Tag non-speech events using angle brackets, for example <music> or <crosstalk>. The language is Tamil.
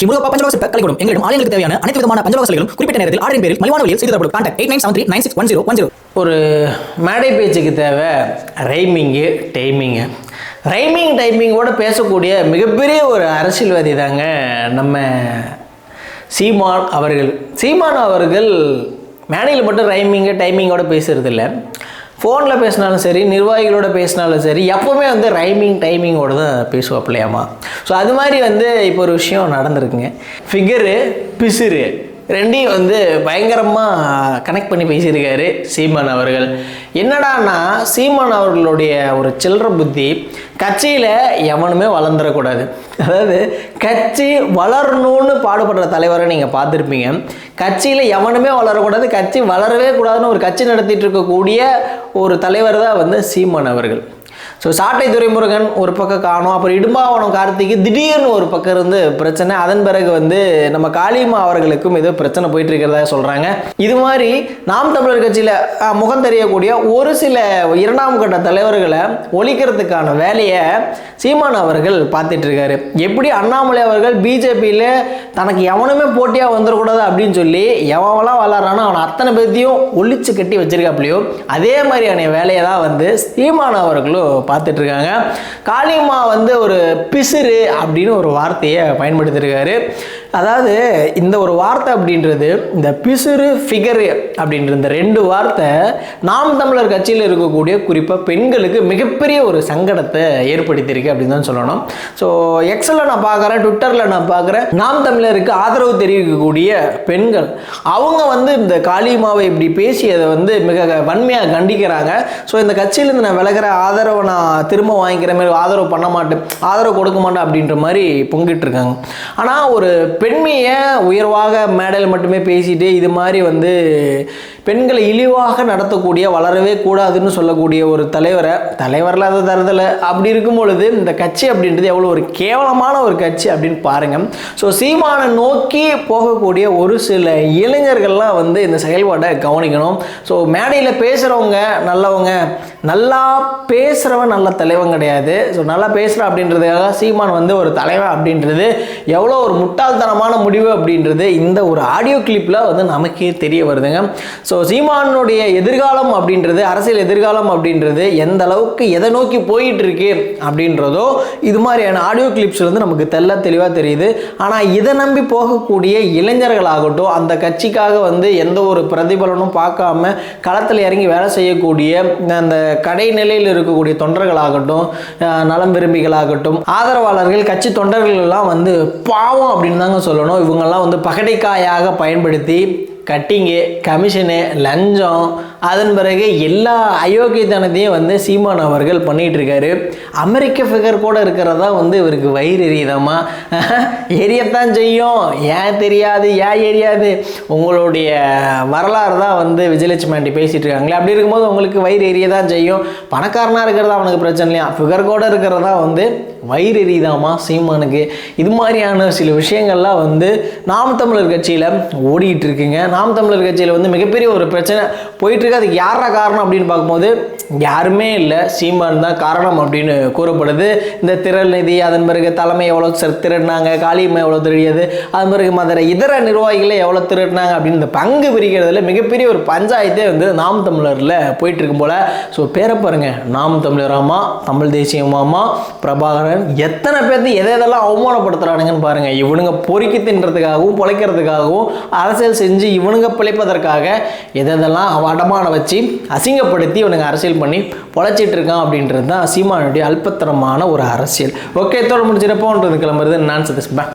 ஸ்ரீ முருகப்பா பஞ்சலோக சிற்ப கலைக்கூடம். எங்களிடம் ஆலயங்களுக்கு தேவையான அனைத்து விதமான பஞ்சலோக சிலைகளும் குறிப்பிட்ட நேரத்தில் ஆர்டரின் பேரில் மலிவான வழியில் செய்து தரப்படும் contact eight nine seven three nine six one zero one zero ஒரு மேடை பேச்சுக்கு தேவை. ரைமிங்கு டைமிங்கு ரைமிங் டைமிங்கோடு பேசக்கூடிய மிகப்பெரிய ஒரு அரசியல்வாதி தாங்க நம்ம சீமான் அவர்கள். சீமான் அவர்கள் மேடையில் மட்டும் ரைமிங்கு டைமிங்கோடு பேசுறதில்ல. ஃபோனில் பேசினாலும் சரி நிர்வாகிகளோட பேசினாலும் சரி எப்போவுமே வந்து ரைமிங் டைமிங்கோட தான் பேசுவாப்பிள்ளையாமா ஸோ அது மாதிரி வந்து இப்போ ஒரு விஷயம் நடந்திருக்குங்க. ஃபிகரு பிசுறு. ரெண்டையும் வந்து பயங்கரமாக கனெக்ட் பண்ணி பேசியிருக்காரு சீமான் அவர்கள். என்னடான்னா சீமான் அவர்களுடைய ஒரு சில்லற புத்தி கட்சியில் எவனுமே வளர்ந்துடக்கூடாது அதாவது கட்சி வளரணும்னு பாடுபடுற தலைவரை நீங்கள் பார்த்துருப்பீங்க. கட்சியில் எவனுமே வளரக்கூடாது கட்சி வளரவே கூடாதுன்னு ஒரு கட்சி நடத்திட்டு இருக்கக்கூடிய ஒரு தலைவர் தான் வந்து சீமான் அவர்கள். ஸோ சாட்டை துரைமுருகன் ஒரு பக்கம் காணும் அப்புறம் இடும்பாவனம் கார்த்திக்கு திடீர்னு ஒரு பக்கம் இருந்து பிரச்சனை. அதன் பிறகு வந்து நம்ம காளியம்மா அவர்களுக்கும் ஏதோ பிரச்சனை போயிட்டு இருக்கிறதா சொல்கிறாங்க இது மாதிரி நாம் தமிழர் கட்சியில் முகம் தெரியக்கூடிய ஒரு சில இரண்டாம் கட்ட தலைவர்களை ஒழிக்கிறதுக்கான வேலையை சீமான் அவர்கள் பார்த்துட்டு இருக்காரு எப்படி அண்ணாமலை அவர்கள் பிஜேபியில் தனக்கு எவனுமே போட்டியாக வந்துடக்கூடாது அப்படின்னு சொல்லி எவன்லாம் வளரானோ அவனை அத்தனை பேர்த்தையும் ஒழிச்சு கட்டி வச்சிருக்காப்லையோ அதே மாதிரியான வேலையை தான் வந்து சீமான் அவர்களும் பார்த்துட்டு இருக்காங்க காளியம்மா வந்து ஒரு பிசிறு அப்படின்னு ஒரு வார்த்தையை பயன்படுத்தியிருக்காரு. அதாவது இந்த ஒரு வார்த்தை அப்படின்றது இந்த பிசுறு ஃபிகரு அப்படின்ற இந்த ரெண்டு வார்த்தை நாம் தமிழர் கட்சியில் இருக்கக்கூடிய குறிப்பாக பெண்களுக்கு மிகப்பெரிய ஒரு சங்கடத்தை ஏற்படுத்தியிருக்கு அப்படின்னு தான் சொல்லணும். ஸோ எக்ஸில் நான் பார்க்குறேன் ட்விட்டரில் நான் பார்க்குறேன் நாம் தமிழருக்கு ஆதரவு தெரிவிக்கக்கூடிய பெண்கள் அவங்க வந்து இந்த காளியம்மாவை இப்படி பேசி அதை வந்து மிக வன்மையாக கண்டிக்கிறாங்க. ஸோ இந்த கட்சியிலேருந்து நான் விலகிற ஆதரவை நான் திரும்ப வாங்கிக்கிற மாதிரி ஆதரவு பண்ண மாட்டேன் ஆதரவு கொடுக்க மாட்டேன் அப்படின்ற மாதிரி பொங்கிட்டு இருக்காங்க. ஆனால் ஒரு பெண்மையை உயர்வாக மேடையில் மட்டுமே பேசிட்டு இது மாதிரி வந்து பெண்களை இழிவாக நடத்தக்கூடிய வளரவே கூடாதுன்னு சொல்லக்கூடிய ஒரு தலைவரை தலைவரில் அதை தரதில்லை அப்படி இருக்கும் பொழுது இந்த கட்சி அப்படின்றது எவ்வளோ ஒரு கேவலமான ஒரு கட்சி அப்படின்னு பாருங்கள் ஸோ சீமானை நோக்கி போகக்கூடிய ஒரு சில இளைஞர்கள்லாம் வந்து இந்த செயல்பாட்டை கவனிக்கணும். ஸோ மேடையில் பேசுகிறவங்க நல்லவங்க நல்லா பேசுகிறவன் நல்ல தலைவன் கிடையாது. ஸோ நல்லா பேசுகிற அப்படின்றதுக்காக சீமான் வந்து ஒரு தலைவன் அப்படின்றது எவ்வளோ ஒரு முட்டாள்தனமான முடிவு அப்படின்றது இந்த ஒரு ஆடியோ கிளிப்பில் வந்து நமக்கே தெரிய வருதுங்க. ஸோ சீமானுடைய எதிர்காலம் அப்படின்றது அரசியல் எதிர்காலம் அப்படின்றது எந்த அளவுக்கு எதை நோக்கி போயிட்டு இருக்கு அப்படின்றதோ இது மாதிரியான ஆடியோ கிளிப்ஸ் வந்து நமக்கு தெல்ல தெளிவாக தெரியுது. ஆனால் இதை நம்பி போகக்கூடிய இளைஞர்களாகட்டும் அந்த கட்சிக்காக வந்து எந்த ஒரு பிரதிபலனும் பார்க்காம களத்தில் இறங்கி வேலை செய்யக்கூடிய அந்த கடை நிலையில் இருக்கக்கூடிய தொண்டர்களாகட்டும் நலம் விரும்பிகளாகட்டும் ஆதரவாளர்கள் கட்சி தொண்டர்கள் எல்லாம் வந்து பாவம் அப்படின்னு தாங்க சொல்லணும். இவங்கெல்லாம் வந்து பகடைக்காயாக பயன்படுத்தி கட்டிங்கு கமிஷனு லஞ்சம் அதன் பிறகு எல்லா அயோக்கியத்தனத்தையும் வந்து சீமான் அவர்கள் பண்ணிகிட்ருக்காரு அமெரிக்க ஃபிகர் கூட இருக்கிறதா வந்து இவருக்கு வயிறு எரியுதாம்மா? <laughs> எரியத்தான் செய்யும். ஏன் தெரியாது? ஏன் எரியாது? உங்களுடைய வரலாறு தான் வந்து விஜயலட்சுமி ஆண்டி பேசிகிட்டு இருக்காங்களே அப்படி இருக்கும்போது உங்களுக்கு வயிறு எரிய தான் செய்யும். பணக்காரனாக இருக்கிறதா அவனுக்கு பிரச்சனை இல்லையா? ஃபிகர் கூட இருக்கிறதா வந்து வயிறு எரியுதாமா சீமானுக்கு? இது மாதிரியான சில விஷயங்கள்லாம் வந்து நாம் தமிழர் கட்சியில் ஓடிக்கிட்டு இருக்குங்க நாம் தமிழர் கட்சியில் வந்து மிகப்பெரிய ஒரு பிரச்சனை போயிட்டு இருக்கு அதுக்கு யாரா காரணம் அப்படின்னு பார்க்கும்போது யாருமே இல்லை. சீமான் தான் காரணம் அப்படின்னு கூறப்படுது. இந்த திரள் நிதி அதன் பிறகு தலைமை எவ்வளோ ச- திருடினாங்க காளியம்மை எவ்வளோ திருடியது அதன் பிறகு மதுரை இதர நிர்வாகிகளை எவ்வளோ திருடினாங்க அப்படின்னு இந்த பங்கு பிரிக்கிறதுல மிகப்பெரிய ஒரு பஞ்சாயத்தே வந்து நாம் தமிழரில் போயிட்டு இருக்கும் போல. ஸோ பேரை பாருங்க. நாம் தமிழராமா தமிழ் தேசியமாமா பிரபாகரன். எத்தனை பேர்த்து எதை எதெல்லாம் அவமானப்படுத்துறானுங்கன்னு பாருங்க. இவனுங்க பொறுக்கி தின்றதுக்காகவும் பொழைக்கிறதுக்காகவும் அரசியல் செஞ்சு இவனுங்க பிழைப்பதற்காக எதெல்லாம் அவ அடமான வச்சு அசிங்கப்படுத்தி இவனுங்க அரசியல் பண்ணி பொழைச்சிட்டு இருக்கான் அப்படின்றது தான் சீமானுடைய அல்பத்தரமான ஒரு அரசியல். ஓகே தோல் முடிஞ்சிருப்போன்றது கிளம்புறது. நான் சதீஷ்.